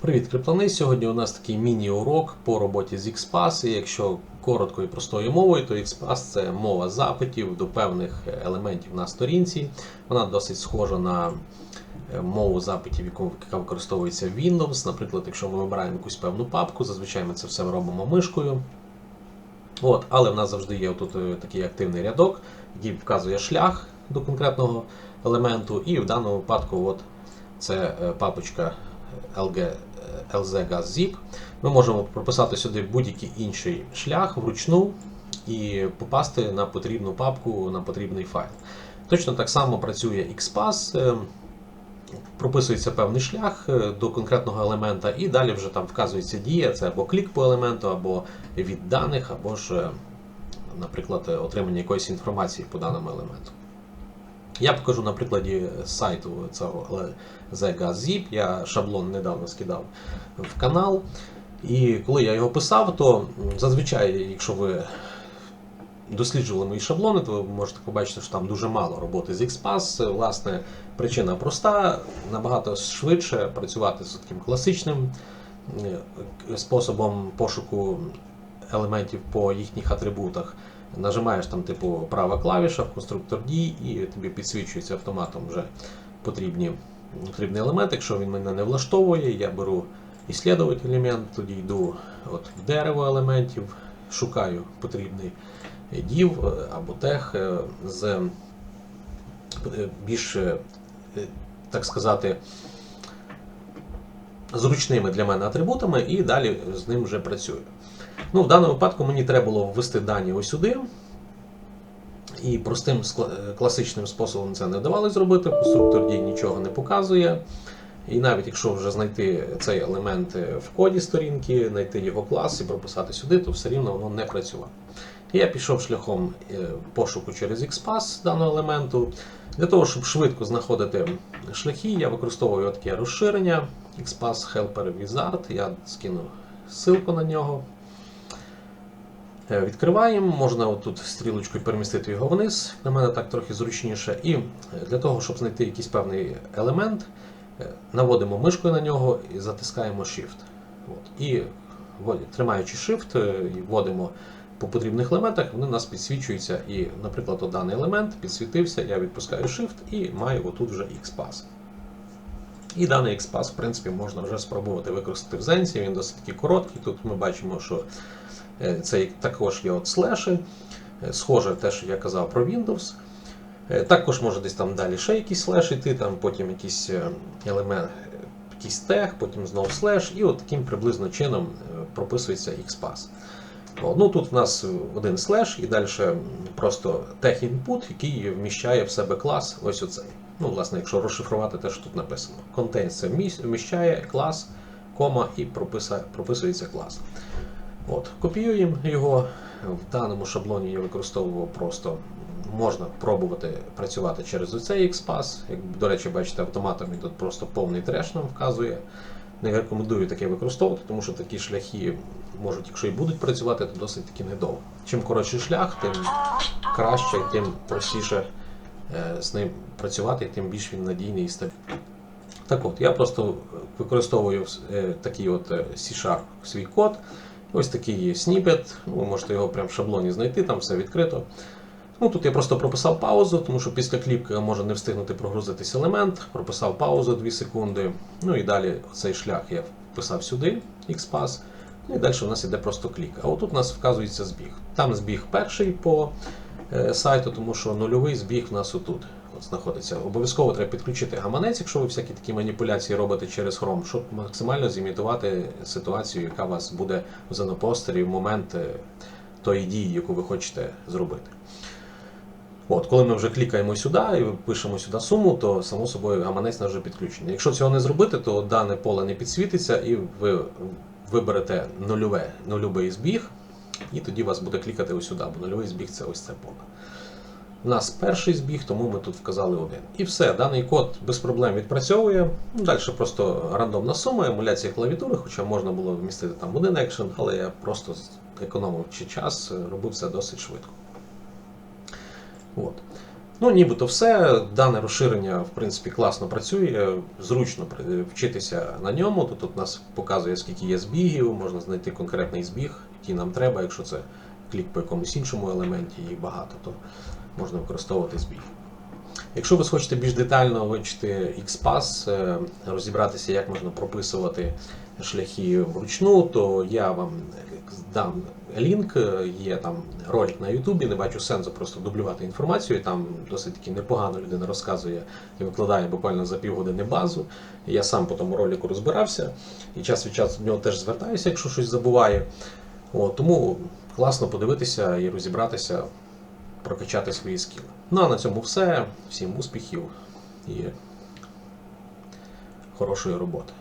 Привіт, криптони! Сьогодні у нас такий міні-урок по роботі з XPath. І якщо коротко і простою мовою, то XPath це мова запитів до певних елементів на сторінці. Вона досить схожа на е, мову запитів, яка використовується в Windows. Наприклад, якщо ми вибираємо якусь певну папку, зазвичай ми це все робимо мишкою. От, але в нас завжди є тут е, такий активний рядок, який вказує шлях до конкретного елементу. І в даному випадку от, це е, папочка LG, LZGazZip. Ми можемо прописати сюди будь-який інший шлях вручну і попасти на потрібну папку, на потрібний файл. Точно так само працює XPath. е, Прописується певний шлях е, до конкретного елемента, і далі вже там вказується дія, це або клік по елементу, або від даних, або ж, е, наприклад, отримання якоїсь інформації по даному елементу. Я покажу на прикладі сайту цього ZGazZip. Я шаблон недавно скидав в канал. І коли я його писав, то зазвичай, якщо ви досліджували мої шаблони, то ви можете побачити, що там дуже мало роботи з XPath. Власне, причина проста: набагато швидше працювати з таким класичним е, способом пошуку елементів по їхніх атрибутах. Нажимаєш там, типу, права клавіша, конструктор дій, і тобі підсвічується автоматом вже потрібні, потрібний елемент. Якщо він мене не влаштовує, я беру іслідувати елемент, тоді йду от в дерево елементів, шукаю потрібний дів е, або тег е, з е, більш, е, так сказати, зручними для мене атрибутами, і далі з ним вже працюю. Ну, в даному випадку мені треба було ввести дані ось сюди. І простим е, класичним способом це не вдавалося зробити. Конструктор дій нічого не показує. І навіть якщо вже знайти цей елемент е, в коді сторінки, знайти його клас і прописати сюди, то все рівно воно не працювало. Я пішов шляхом е, пошуку через XPath даного елементу. Для того, щоб швидко знаходити шляхи, я використовую таке розширення XPath Helper Wizard. Я скину ссылку на нього. Відкриваємо, можна отут стрілочкою перемістити його вниз, на мене так трохи зручніше. І е, для того, щоб знайти якийсь певний елемент, е, наводимо мишкою на нього і затискаємо Shift. От. І тримаючи Shift, е, вводимо по потрібних елементах, вони у нас підсвічуються. І, наприклад, даний елемент підсвітився, я відпускаю Shift і маю отут вже XPath. І даний XPath, в принципі, можна вже спробувати використати в Zensi, він досить таки короткий. Тут ми бачимо, що Е, Це також є от слеші, е, схоже те, що я казав про Windows. Е, Також може десь там далі ще якийсь слеш йти, там потім якийсь елемент, якийсь тег, потім знову слеш, і от таким приблизно чином прописується XPath. Ну, тут в нас один слеш і далі просто тег input, який вміщає в себе клас ось оцей. Ну, власне, якщо розшифрувати те, що тут написано. Contains це вміщає клас, кома і прописується клас. От, Копіюємо його. В даному шаблоні я використовував просто можна пробувати працювати через оцей XPath. Як, до речі, бачите, автоматом він тут просто повний треш нам вказує. Не рекомендую таке використовувати, тому що такі шляхи можуть, якщо і будуть працювати, то досить таки недовго. Чим коротший шлях, тим краще, тим простіше з ним працювати, тим більш він надійний і стабільний. Так от, я просто використовую е, такий от е, C-Sharp свій код. Ось такий є сніпет, ви можете його прямо в шаблоні знайти, там все відкрито. Ну, Тут я просто прописав паузу, тому що після кліпки може не встигнути прогрузитись елемент. Прописав паузу 2 секунди. Ну і далі цей шлях я вписав сюди, XPath. Ну і далі у нас іде просто клік. А отут у нас вказується збіг. Там збіг перший по е, сайту, тому що нульовий збіг у нас отут от знаходиться. Обов'язково треба підключити гаманець, якщо ви всякі такі маніпуляції робите через Chrome, щоб максимально зімітувати ситуацію, яка вас буде в зенопостері в момент е, тої дії, яку ви хочете зробити. От, коли ми вже клікаємо сюди і пишемо сюди суму, то само собою гаманець наш вже підключений. Якщо цього не зробити, то дане поле не підсвітиться і ви виберете нульове, нульовий збіг, і тоді вас буде клікати ось сюди, бо нульовий збіг це ось це поле. У нас перший збіг, тому ми тут вказали один. І все, даний код без проблем відпрацьовує. Ну, Далі просто рандомна сума, емуляція клавіатури, хоча можна було вмістити там один екшен, але я просто економив чи час, робив це досить швидко. От. Ну, нібито все. Дане розширення, в принципі, класно працює, зручно вчитися на ньому. Тут, тут нас показує, скільки є збігів, можна знайти конкретний збіг, який нам треба. Якщо це клік по якомусь іншому елементі, їх багато, то можна використовувати збіг. Якщо ви хочете більш детально вивчити XPath, е, розібратися, як можна прописувати шляхи вручну, то я вам дам лінк, є там ролик на Ютубі, не бачу сенсу просто дублювати інформацію. Там досить таки непогано людина розказує і викладає буквально за півгодини базу. Я сам по тому ролику розбирався і час від часу до нього теж звертаюся, якщо щось забуваю. От, тому класно подивитися і розібратися, прокачати свої скіли. Ну а на цьому все. Всім успіхів і хорошої роботи.